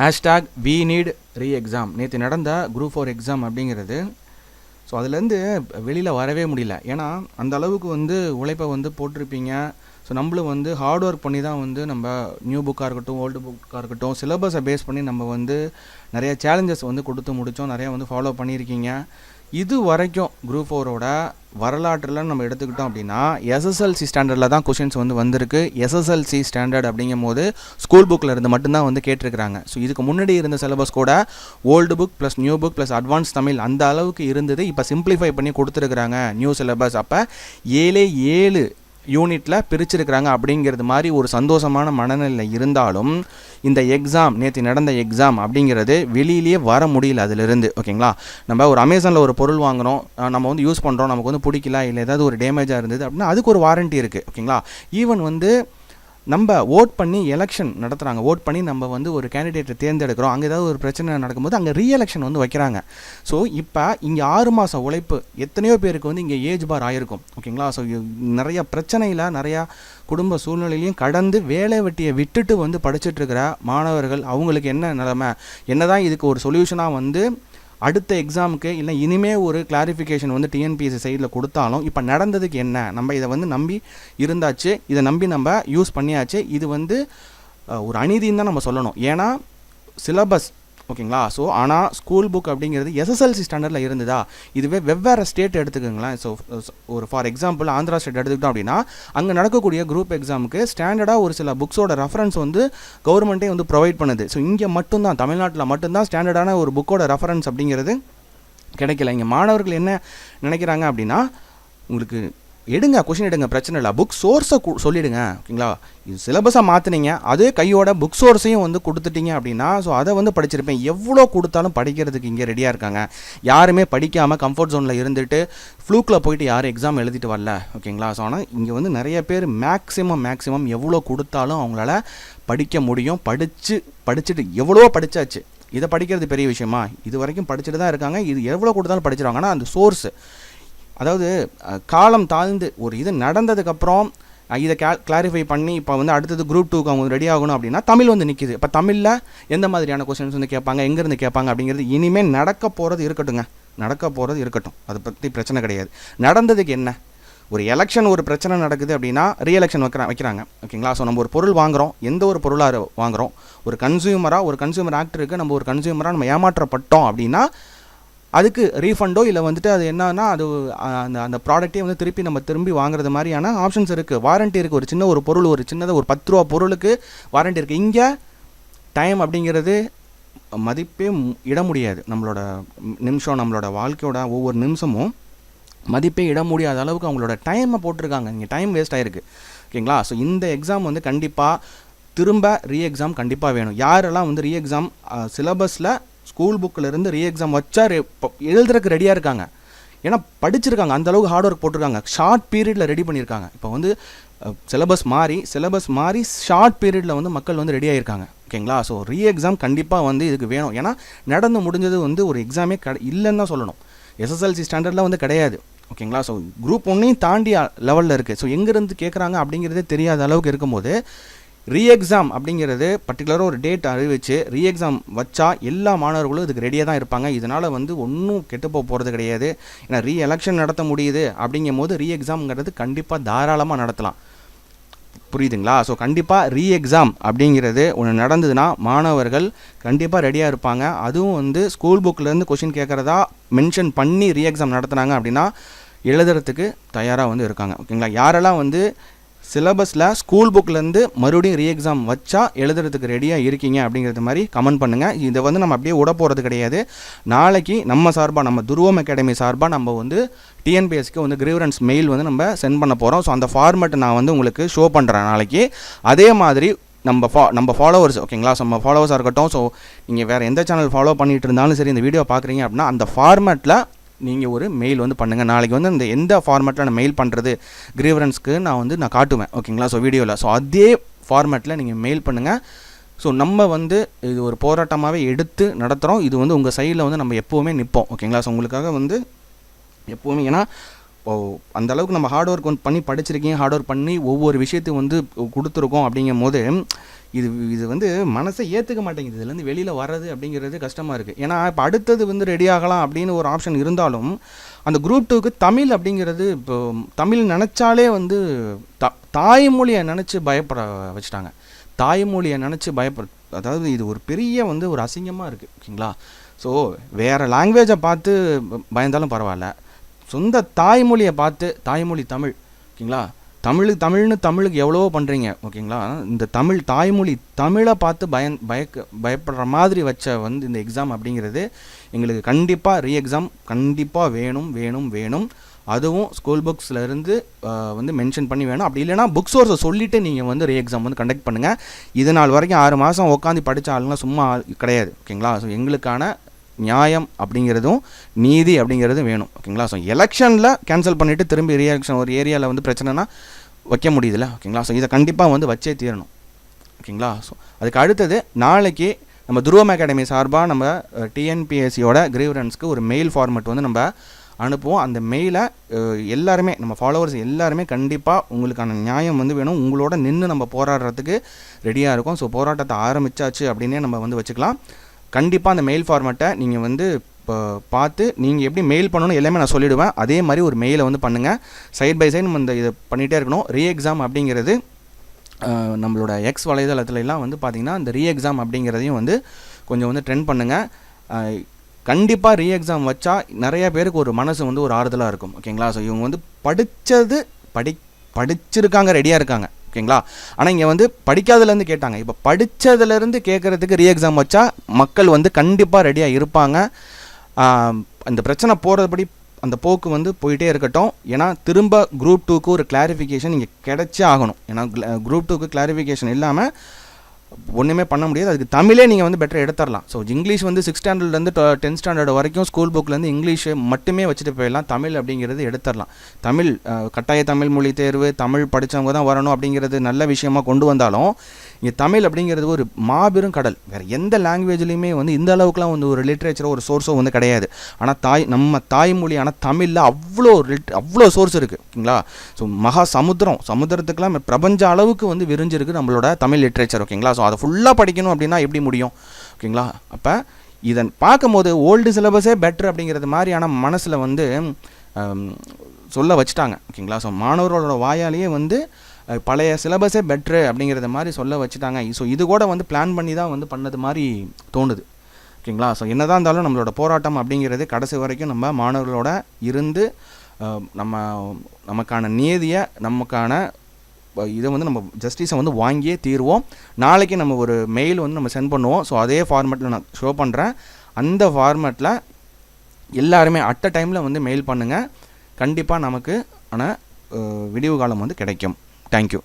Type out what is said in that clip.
Hashtag we need re exam நேற்று நடந்த group four exam அப்படிங்கிறது ஸோ அதுலேருந்து வெளியில் வரவே முடியல. ஏன்னா அந்த அளவுக்கு வந்து உழைப்பை வந்து போட்டிருப்பீங்க. ஸோ நம்மளும் வந்து ஹார்ட் ஒர்க் பண்ணி தான் வந்து நம்ம நியூ புக்காக இருக்கட்டும் ஓல்டு புக்காக இருக்கட்டும் சிலபஸை பேஸ் பண்ணி நம்ம வந்து நிறைய சேலஞ்சஸ் வந்து கொடுத்து முடித்தோம். நிறையா வந்து ஃபாலோ பண்ணியிருக்கீங்க. இது வரைக்கும் குரூப் ஃபோரோட வரலாற்றில் நம்ம எடுத்துக்கிட்டோம் அப்படின்னா எஸ்எஸ்எல்சி ஸ்டாண்டர்டில் தான் கொஷின்ஸ் வந்து வந்திருக்கு. எஸ்எஸ்எல்சி ஸ்டாண்டர்ட் அப்படிங்கும் போது ஸ்கூல் புக்கில் இருந்து மட்டும்தான் வந்து கேட்டிருக்கிறாங்க. ஸோ இதுக்கு முன்னாடி இருந்த சிலபஸ் கூட old book plus new book plus advance Tamil அந்த அளவுக்கு இருந்தது. இப்போ சிம்பிளிஃபை பண்ணி கொடுத்துருக்குறாங்க நியூ சிலபஸ் அப்போ ஏழே ஏழு யூனிட்டில் பிரிச்சிருக்கிறாங்க அப்படிங்கிறது மாதிரி ஒரு சந்தோஷமான மனநிலை இருந்தாலும் இந்த எக்ஸாம் நேற்று நடந்த எக்ஸாம் அப்படிங்கிறது வெளியிலேயே வர முடியல அதிலிருந்து ஓகேங்களா? நம்ம ஒரு அமேசானில் ஒரு பொருள் வாங்குகிறோம் நம்ம வந்து யூஸ் பண்ணுறோம் நமக்கு வந்து பிடிக்கல இல்லை ஏதாவது ஒரு டேமேஜாக இருந்தது அப்படின்னா அதுக்கு ஒரு வாரண்ட்டி இருக்குது ஓகேங்களா? ஈவன் வந்து நம்ம ஓட் பண்ணி எலெக்ஷன் நடத்துகிறாங்க ஓட் பண்ணி நம்ம வந்து ஒரு கேண்டிடேட்டை தேர்ந்தெடுக்கிறோம். அங்கே ஏதாவது ஒரு பிரச்சனை நடக்கும்போது அங்கே ரீஎலெக்ஷன் வந்து வைக்கிறாங்க. ஸோ இப்போ இங்கே ஆறு மாதம் உழைப்பு எத்தனையோ பேருக்கு வந்து இங்கே ஏஜ் பார் ஆயிருக்கும். ஓகேங்களா? ஸோ நிறைய பிரச்சனையில் நிறையா குடும்ப சூழ்நிலையிலையும் கடந்து வேலை வெட்டியை விட்டுட்டு வந்து படிச்சுட்டு இருக்கிற மாணவர்கள் அவங்களுக்கு என்ன நிலைமை? என்னதான் இதுக்கு ஒரு சொல்யூஷனாக வந்து அடுத்த எக்ஸாமுக்கு இல்லை இனிமே ஒரு கிளாரிஃபிகேஷன் வந்து டிஎன்பிஎஸ்சி சைடில் கொடுத்தாலும் இப்போ நடந்ததுக்கு என்ன? நம்ம இதை வந்து நம்பி இருந்தாச்சு இதை நம்பி நம்ம யூஸ் பண்ணியாச்சு இது வந்து ஒரு அநீதின்னு தான் நம்ம சொல்லணும். ஏன்னா சிலபஸ் ஓகேங்களா? ஸோ ஆனால் ஸ்கூல் புக் அப்படிங்கிறது எஸ்எஸ்எல்சி ஸ்டாண்டர்டில் இருந்ததா? இதுவே வெவ்வேறு ஸ்டேட் எடுத்துக்கோங்களேன். ஸோ ஒரு ஃபார் எக்ஸாம்பிள் ஆந்திரா ஸ்டேட் எடுத்துக்கிட்டோம் அப்படின்னா அங்கே நடக்கக்கூடிய குரூப் எக்ஸாமுக்கு ஸ்டாண்டர்டாக ஒரு சில புக்ஸோட ரெஃபரன்ஸ் வந்து கவர்மெண்ட்டே வந்து ப்ரொவைட் பண்ணுது. ஸோ இங்கே மட்டும்தான் தமிழ்நாட்டில் மட்டும்தான் ஸ்டாண்டர்டான ஒரு புக்கோட ரெஃபரன்ஸ் அப்படிங்கிறது கிடைக்கல. இங்கே மாணவர்கள் என்ன நினைக்கிறாங்க அப்படின்னா உங்களுக்கு எடுங்க கொஷின் எடுங்க பிரச்சனை இல்லை. புக் சோர்ஸை சொல்லிடுங்க. ஓகேங்களா? இது சிலபஸை மாற்றினீங்க அதே கையோட புக் சோர்ஸையும் வந்து கொடுத்துட்டீங்க அப்படின்னா ஸோ அதை வந்து படிச்சிருப்பேன். எவ்வளோ கொடுத்தாலும் படிக்கிறதுக்கு இங்கே ரெடியாக இருக்காங்க. யாருமே படிக்காமல் கம்ஃபர்ட் ஜோனில் இருந்துட்டு ஃப்ளூக்கில் போயிட்டு யாரும் எக்ஸாம் எழுதிட்டு வரல. ஓகேங்களா? ஸோ ஆனால் இங்கே வந்து நிறைய பேர் மேக்ஸிமம் மேக்ஸிமம் எவ்வளோ கொடுத்தாலும் அவங்களால படிக்க முடியும். படித்து படிச்சுட்டு எவ்வளோ படித்தாச்சு இதை படிக்கிறது பெரிய விஷயமா? இது வரைக்கும் படிச்சுட்டு தான் இருக்காங்க. இது எவ்வளோ கொடுத்தாலும் படிச்சிருவாங்கன்னா அந்த சோர்ஸ் அதாவது காலம் தாழ்ந்து ஒரு இது நடந்ததுக்கப்புறம் இதை கே கிளாரிஃபை பண்ணி இப்போ வந்து அடுத்தது குரூப் டூக்கு அவங்க ரெடி ஆகணும் அப்படின்னா தமிழ் வந்து நிற்கிது இப்போ தமிழில் எந்த மாதிரியான கொஸ்டின்ஸ் வந்து கேட்பாங்க எங்கேருந்து கேட்பாங்க அப்படிங்கிறது இனிமேல் நடக்க போகிறது இருக்கட்டுங்க. நடக்க போகிறது இருக்கட்டும். அதை பற்றி பிரச்சனை கிடையாது. நடந்ததுக்கு என்ன? ஒரு எலெக்ஷன் ஒரு பிரச்சனை நடக்குது அப்படின்னா ரீஎலெக்ஷன் வைக்கிற வைக்கிறாங்க. ஓகேங்களா? ஸோ நம்ம ஒரு பொருள் வாங்குறோம். எந்த ஒரு பொருளாக வாங்குறோம்? ஒரு கன்சியூமராக ஒரு கன்சியூமர் ஆக்டருக்கு நம்ம ஒரு கன்சியூமராக நம்ம ஏமாற்றப்பட்டோம் அப்படின்னா அதுக்கு ரீஃபண்டோ இல்லை வந்துட்டு அது என்னன்னா அது அந்த அந்த ப்ராடக்ட்டே வந்து திருப்பி நம்ம திரும்பி வாங்குறது மாதிரியான ஆப்ஷன்ஸ் இருக்குது வாரண்ட்டி இருக்குது ஒரு சின்ன ஒரு பொருள் ஒரு சின்னதாக ஒரு பத்து ரூபா பொருளுக்கு வாரண்ட்டி இருக்குது இங்கே டைம் அப்படிங்கிறது மதிப்பே மு- இட முடியாது. நம்மளோட நிமிஷம் நம்மளோட வாழ்க்கையோட ஒவ்வொரு நிமிஷமும் மதிப்பே இட முடியாத அளவுக்கு அவங்களோட டைமை போட்டிருக்காங்க. இங்கே டைம் வேஸ்ட் ஆகிருக்கு ஓகேங்களா? ஸோ இந்த எக்ஸாம் வந்து கண்டிப்பாக திரும்ப ரீ எக்ஸாம் கண்டிப்பாக வேணும். யாரெல்லாம் வந்து ரீ எக்ஸாம் சிலபஸில் ஸ்கூல் புக்கிலேருந்து ரீ எக்ஸாம் வச்சா re- எழுதுறதுக்கு ரெடியாக இருக்காங்க. ஏன்னா படிச்சிருக்காங்க அந்த அளவுக்கு ஹார்ட் ஒர்க் போட்டிருக்காங்க. ஷார்ட் பீரியடில் ரெடி பண்ணியிருக்காங்க. இப்போ வந்து சிலபஸ் மாறி சிலபஸ் மாறி ஷார்ட் பீரியடில் வந்து மக்கள் வந்து ரெடி ஆகியிருக்காங்க ஓகேங்களா ஸோ ரீ எக்ஸாம் கண்டிப்பாக வந்து இதுக்கு வேணும். ஏன்னா நடந்து முடிஞ்சது வந்து ஒரு எக்ஸாமே கட இல்லைன்னு தான் சொல்லணும். எஸ்எஸ்எல்சி ஸ்டாண்டர்டில் வந்து கிடையாது. ஓகேங்களா ஸோ குரூப் ஒன்றையும் தாண்டி லெவலில் இருக்குது ஸோ எங்கேருந்து கேட்குறாங்க அப்படிங்கிறதே தெரியாத அளவுக்கு இருக்கும்போது ரீஎக்ஸாம் அப்படிங்கிறது பர்டிகுலராக ஒரு டேட் அறிவிச்சு ரீஎக்ஸாம் வச்சா எல்லா மாணவர்களும் இதுக்கு ரெடியாக தான் இருப்பாங்க. இதனால் வந்து ஒன்றும் கெட்டு போக போகிறது கிடையாது. ஏன்னா ரீ எலெக்ஷன் நடத்த முடியுது அப்படிங்கும் போது ரீ எக்ஸாம்ங்கிறது கண்டிப்பாக தாராளமாக நடத்தலாம். புரியுதுங்களா? ஸோ கண்டிப்பாக ரீ எக்ஸாம் அப்படிங்கிறது ஒன்று நடந்ததுன்னா மாணவர்கள் கண்டிப்பாக ரெடியாக இருப்பாங்க. அதுவும் வந்து ஸ்கூல் புக்கிலேருந்து கொஷின் கேட்குறதா மென்ஷன் பண்ணி ரீ எக்ஸாம் நடத்துனாங்க அப்படின்னா எழுதுறதுக்கு தயாராக வந்து இருக்காங்க. ஓகேங்களா? யாரெல்லாம் வந்து சிலபஸில் ஸ்கூல் புக்லேருந்து மறுபடியும் ரீ எக்ஸாம் வச்சா எழுதுறதுக்கு ரெடியாக இருக்கீங்க அப்படிங்கிறது மாதிரி கமெண்ட் பண்ணுங்கள் இதை வந்து நம்ம அப்படியே விட போகிறது கிடையாது. நாளைக்கு நம்ம சார்பாக நம்ம துருவம் அகாடமி சார்பாக நம்ம வந்து டிஎன்பிஎஸ்க்கு வந்து கிரீவரன்ஸ் மெயில் வந்து நம்ம சென்ட் பண்ண போகிறோம் ஸோ அந்த ஃபார்மேட் நான் வந்து உங்களுக்கு ஷோ பண்ணுறேன் நாளைக்கு. அதே மாதிரி நம்ம ஃபா நம்ம ஃபாலோவர்ஸ் ஓகேங்களா ஸோ நம்ம ஃபாலோவர்ஸாக இருக்கட்டும். ஸோ நீங்கள் வேறு எந்த சேனல் ஃபாலோ பண்ணிகிட்டு இருந்தாலும் சரி இந்த வீடியோ பார்க்குறீங்க அப்படின்னா அந்த ஃபார்மேட்டில் நீங்கள் ஒரு மெயில் வந்து பண்ணுங்கள் நாளைக்கு வந்து இந்த எந்த ஃபார்மேட்டில் நான் மெயில் பண்ணுறது கிரீவரன்ஸ்க்கு நான் வந்து நான் காட்டுவேன். ஓகேங்களா? ஸோ வீடியோவில் ஸோ அதே ஃபார்மேட்டில் நீங்கள் மெயில் பண்ணுங்கள் ஸோ நம்ம வந்து இது ஒரு போராட்டமாகவே எடுத்து நடத்துகிறோம் இது வந்து உங்கள் சைடில் வந்து நம்ம எப்போவுமே நிற்போம் ஓகேங்களா? ஸோ உங்களுக்காக வந்து எப்போவுமே ஏன்னா ஓ அந்த அளவுக்கு நம்ம ஹார்ட் ஒர்க் வந்து பண்ணி படிச்சிருக்கீங்க. ஹார்ட் ஒர்க் பண்ணி ஒவ்வொரு விஷயத்தையும் வந்து கொடுத்துருக்கோம் அப்படிங்கும் போது இது இது வந்து மனசை ஏற்றுக்க மாட்டேங்குது. இதுலேருந்து வெளியில் வர்றது அப்படிங்கிறது கஷ்டமாக இருக்குது ஏன்னா இப்போ அடுத்தது வந்து ரெடி ஆகலாம் அப்படின்னு ஒரு ஆப்ஷன் இருந்தாலும் அந்த குரூப் டூக்கு தமிழ் அப்படிங்கிறது இப்போ தமிழ் நினச்சாலே வந்து த தாய்மொழியை நினச்சி பயப்பட வச்சுட்டாங்க. தாய்மொழியை நினச்சி பயப்பட அதாவது இது ஒரு பெரிய வந்து ஒரு அசிங்கமாக இருக்குது ஓகேங்களா? ஸோ வேறு லாங்குவேஜை பார்த்து பயந்தாலும் பரவாயில்ல. சொந்த தாய்மொழியை பார்த்து தாய்மொழி தமிழ் ஓகேங்களா? தமிழ் தமிழ்னு தமிழுக்கு எவ்வளவோ பண்ணுறீங்க ஓகேங்களா? இந்த தமிழ் தாய்மொழி தமிழை பார்த்து பயன் பயக்க பயப்படுற மாதிரி வச்ச வந்து இந்த எக்ஸாம் அப்படிங்கிறது எங்களுக்கு கண்டிப்பாக ரீ எக்ஸாம் கண்டிப்பாக வேணும் வேணும் வேணும். அதுவும் ஸ்கூல் புக்ஸ்லேருந்து வந்து மென்ஷன் பண்ணி வேணும். அப்படி இல்லைன்னா புக் சோர்ஸை சொல்லிவிட்டு நீங்கள் வந்து ரீ எக்ஸாம் வந்து கண்டக்ட் பண்ணுங்கள் இது நாள் வரைக்கும் ஆறு மாதம் உட்காந்து படித்த ஆளுங்க சும்மா ஆள் கிடையாது ஓகேங்களா? ஸோ எங்களுக்கான நியாயம் அப்படிங்கிறதும் நீதி அப்படிங்கிறதும் வேணும். ஓகேங்களா? ஸோ எலெக்ஷனில் கேன்சல் பண்ணிவிட்டு திரும்பி ரியாக்ஷன் ஒரு ஏரியாவில் வந்து பிரச்சனைனா வைக்க முடியுதுல்ல? ஓகேங்களா? ஸோ இதை கண்டிப்பாக வந்து வச்சே தீரணும். ஓகேங்களா? ஸோ அதுக்கு அடுத்தது நாளைக்கு நம்ம துருவம் அகாடமி சார்பாக நம்ம டிஎன்பிஎஸ்சியோட கிரீவரன்ஸ்க்கு ஒரு மெயில் ஃபார்மேட் வந்து நம்ம அனுப்புவோம். அந்த மெயிலை எல்லாருமே நம்ம ஃபாலோவர்ஸ் எல்லாருமே கண்டிப்பாக உங்களுக்கான நியாயம் வந்து வேணும். உங்களோட நின்று நம்ம போராடுறதுக்கு ரெடியாக இருக்கும். ஸோ போராட்டத்தை ஆரம்பிச்சாச்சு அப்படின்னே நம்ம வந்து வச்சுக்கலாம். கண்டிப்பாக அந்த மெயில் ஃபார்மேட்டை நீங்கள் வந்து இப்போ பார்த்து நீங்கள் எப்படி மெயில் பண்ணணும் எல்லாமே நான் சொல்லிவிடுவேன் அதே மாதிரி ஒரு மெயிலை வந்து பண்ணுங்கள் சைட் பை சைட் நம்ம இந்த இதை பண்ணிகிட்டே இருக்கணும். ரீ எக்ஸாம் அப்படிங்கிறது நம்மளோட எக்ஸ் வலைதளத்துலலாம் வந்து பார்த்திங்கன்னா இந்த ரீ எக்ஸாம் அப்படிங்கிறதையும் வந்து கொஞ்சம் வந்து ட்ரெண்ட் பண்ணுங்கள் கண்டிப்பாக ரீ எக்ஸாம் வச்சா நிறைய பேருக்கு ஒரு மனசு வந்து ஒரு ஆறுதலாக இருக்கும். ஓகேங்களா? ஸோ இவங்க வந்து படித்தது படி படிச்சிருக்காங்க ரெடியாக இருக்காங்க. ஓகேங்களா? ஆனால் இங்கே வந்து படிக்காததுலேருந்து கேட்டாங்க. இப்போ படித்ததுலேருந்து கேட்குறதுக்கு ரீ எக்ஸாம் வச்சா மக்கள் வந்து கண்டிப்பாக ரெடியாக இருப்பாங்க. அந்த பிரச்சனை போகிறதுபடி அந்த போக்கு வந்து போயிட்டே இருக்கட்டும். ஏன்னா திரும்ப குரூப் டூக்கு ஒரு கிளாரிஃபிகேஷன் இங்கே கிடைச்சே ஆகணும். ஏன்னா குரூப் டூக்கு கிளாரிஃபிகேஷன் இல்லாமல் ஒன்றுமே பண்ண முடியாது. அதுக்கு தமிழே நீங்கள் வந்து பெட்டர் எடுத்துடலாம் ஸோ இங்கிலீஷ் வந்து சிக்ஸ் ஸ்டாண்டர்ட்லேருந்து டென்த் ஸ்டாண்டர்ட் வரைக்கும் ஸ்கூல் புக்லேருந்து இங்கிலீஷ் மட்டுமே வச்சுட்டு போயிடலாம் தமிழ் அப்படிங்கிறது எடுத்துடலாம் தமிழ் கட்டாய தமிழ் மொழி தேர்வு தமிழ் படித்தவங்க தான் வரணும் அப்படிங்கிறது நல்ல விஷயமா கொண்டு வந்தாலும் இங்கே தமிழ் அப்படிங்கிறது ஒரு மாபெரும் கடல். வேறு எந்த லாங்குவேஜ்லேயுமே வந்து இந்த அளவுக்குலாம் வந்து ஒரு லிட்ரேச்சரோ ஒரு சோர்ஸோ வந்து கிடையாது. ஆனால் தாய் நம்ம தாய்மொழியான தமிழில் அவ்வளோ லிட் அவ்வளோ சோர்ஸ் இருக்குது ஓகேங்களா? ஸோ மகா சமுத்திரம். சமுத்திரத்துக்கெல்லாம் பிரபஞ்ச அளவுக்கு வந்து விரிஞ்சிருக்கு நம்மளோட தமிழ் லிட்ரேச்சர் ஓகேங்களா? ஸோ அதை ஃபுல்லாக படிக்கணும் அப்படின்னா எப்படி முடியும்? ஓகேங்களா அப்போ இதன் பார்க்கும்போது ஓல்டு சிலபஸே பெட்ரு அப்படிங்கிறது மாதிரியான மனசில் வந்து சொல்ல வச்சுட்டாங்க. ஓகேங்களா ஸோ மாணவர்களோட வாயாலேயே வந்து பழைய சிலபஸே பெட்ரு அப்படிங்கிறத மாதிரி சொல்ல வச்சுட்டாங்க. ஸோ இது கூட வந்து பிளான் பண்ணி தான் வந்து பண்ணது மாதிரி தோணுது. ஓகேங்களா ஸோ என்னதான் இருந்தாலும் நம்மளோட போராட்டம் அப்படிங்கிறது கடைசி வரைக்கும் நம்ம மாணவர்களோட இருந்து நம்ம நமக்கான நீதியை நமக்கான இதை வந்து நம்ம ஜஸ்டிஸை வந்து வாங்கியே தீர்வோம். நாளைக்கு நம்ம ஒரு மெயில் வந்து நம்ம சென்ட் பண்ணுவோம். ஸோ அதே ஃபார்மேட்டில் நான் ஷோ பண்ணுறேன் அந்த ஃபார்மேட்டில் எல்லாருமே அட் அ டைமில் வந்து மெயில் பண்ணுங்கள் கண்டிப்பாக நமக்கு ஆனால் விடிவு காலம் வந்து கிடைக்கும். தேங்க்யூ